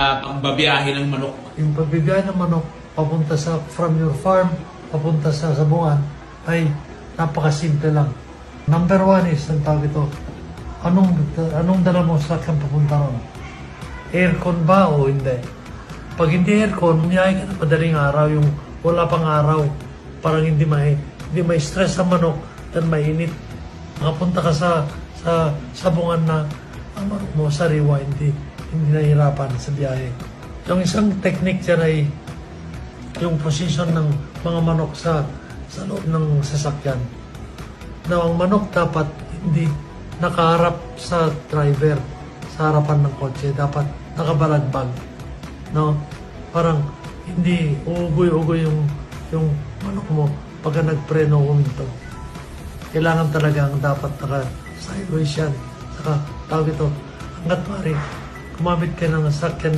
uh, pangbabiyahe ng manok. Yung pagbibigay ng manok papunta sa from your farm papunta sa sabungan ay napakasimple lang. Number one is, ang tawag ito, anong, anong dala mo sa kang papunta ron? Aircon ba o hindi? Pag hindi aircon, umiyahe ka na madaling araw, yung wala pang araw, parang hindi may, hindi may stress sa manok, dan mainit. Makapunta ka sa, sa sabungan na ang manok mo sariwa, hindi, hindi nahihirapan sa biyahe. Yung isang technique dyan ay yung position ng mga manok sa sa loob ng sasakyan. Na ang manok dapat hindi nakaharap sa driver sa harapan ng kotse, dapat nakabalagbag. No? Parang hindi uugoy-ugoy yung yung manok mo pagka nagpreno huminto. Kailangan talaga ang dapat naka sideways yan. Saka tawag ito, hanggat maaari, gumamit ka ng sakyan